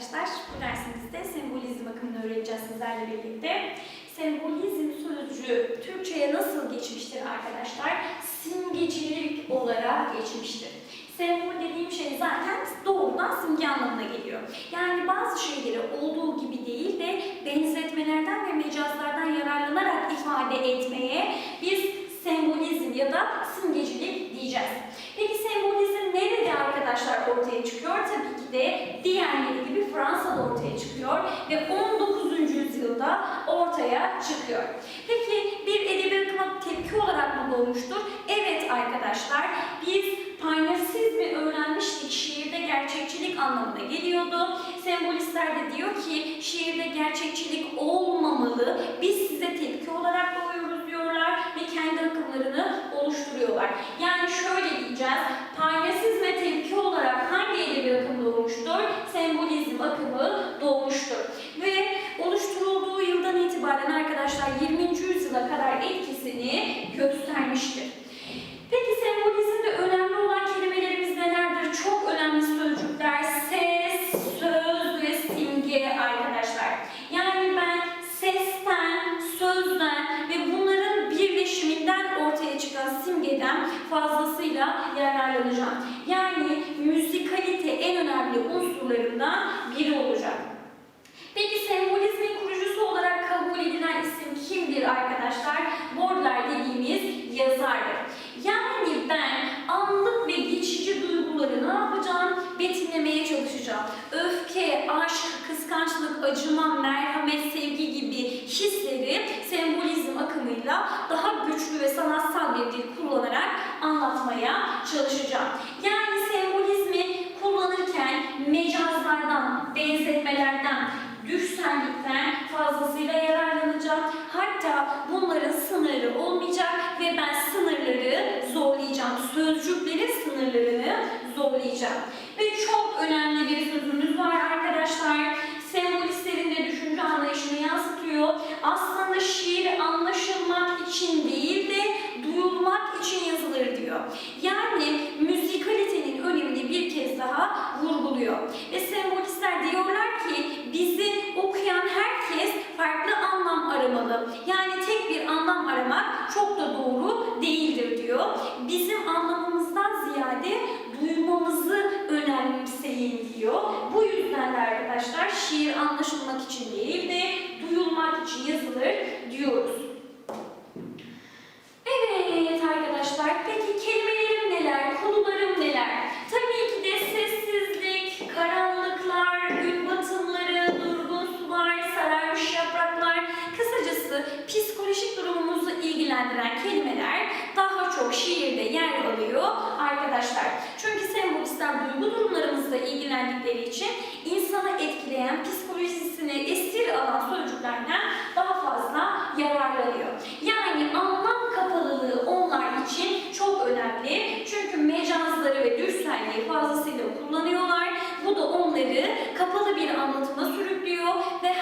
arkadaşlar. Bu dersimizde sembolizm akımını öğreneceğiz sizlerle birlikte. Sembolizm sözcüğü Türkçe'ye nasıl geçmiştir arkadaşlar? Simgecilik olarak geçmiştir. Sembol dediğim şey zaten doğrudan simge anlamına geliyor. Yani bazı şeyleri olduğu gibi değil de benzetmelerden ve mecazlardan yararlanarak ifade etmeye biz sembolizm ya da simgecilik diyeceğiz. Arkadaşlar ortaya çıkıyor? Tabii ki de diğerleri gibi Fransa'da ortaya çıkıyor ve 19. yüzyılda ortaya çıkıyor. Peki bir edebi akıma tepki olarak mı doğmuştur? Evet arkadaşlar biz paylaşsizmi öğrenmiştik şiirde gerçekçilik anlamına geliyordu. Sembolistler de diyor ki şiirde gerçekçilik olmamalı. Biz size tepki olarak doğuyoruz diyorlar ve kendi akımlarını oluşturuyorlar. Yani şöyle diyeceğiz. Paylaşsizme tepki olarak hangi edebi akım doğmuştur? Sembolizm akımı doğmuştur. Ve oluşturulduğu yıldan itibaren arkadaşlar 20. yüzyıla kadar etkisini göstermiştir. Peki sembolizmde önemli olan kelimelerimiz nelerdir? Çok önemli sözcükler ses, söz ve simge arkadaşlar. Yani ben sesten, sözden ve bunların birleşiminden ortaya çıkan simgeden fazlasıyla yararlanacağım. Yani müzikalite en önemli unsurlarından biri olacak. Peki sembolizmin kurucusu olarak kabul edilen isim kimdir arkadaşlar? Öfke, aşk, kıskançlık, acıma, merhamet, sevgi gibi hisleri sembolizm akımıyla daha güçlü ve sanatsal bir dil kullanarak anlatmaya çalışacağım. Yani sembolizmi kullanırken mecazlardan, benzetmelerden, düşsellikten fazlasıyla yararlanacağım. Hatta bunların sınırı olmayacak ve ben sınırları zorlayacağım. Sözcüklerin sınırlarını zorlayacağım. Ve çok önemli bir sözümüz var arkadaşlar. Sembolistlerin de düşünce anlayışını yansıtıyor. Aslında şiir anlaşılmak için değil de duyulmak için yazılır diyor. Yani müzikalitenin önemini bir kez daha vurguluyor. Ve sembolistler diyorlar ki bizi okuyan herkes farklı anlam aramalı. Yani tek bir anlam aramak çok da doğru değildir diyor. Bizim anlamımızdan ziyade duymamızı önemseyin diyor. Bu yüzden de şiir anlaşılmak için değil de duyulmak için yazılır diyoruz. Evet arkadaşlar, peki kelimelerim neler, konularım neler? Tabii ki de sessizlik, karanlıklar, gün batımları, durgun sular, sararmış yapraklar, kısacası psikolojik durumumuzu ilgilendiren kelimeler daha çok şiirde yer alıyor arkadaşlar. Çünkü sembolistler duygu noktasında ilgilendikleri için insanı etkileyen, psikolojisini esir alan sözcüklerden daha fazla yararlanıyor. Yani anlam kapalılığı onlar için çok önemli. Çünkü mecazları ve dürselliği fazlasıyla kullanıyorlar. Bu da onları kapalı bir anlatıma sürüklüyor ve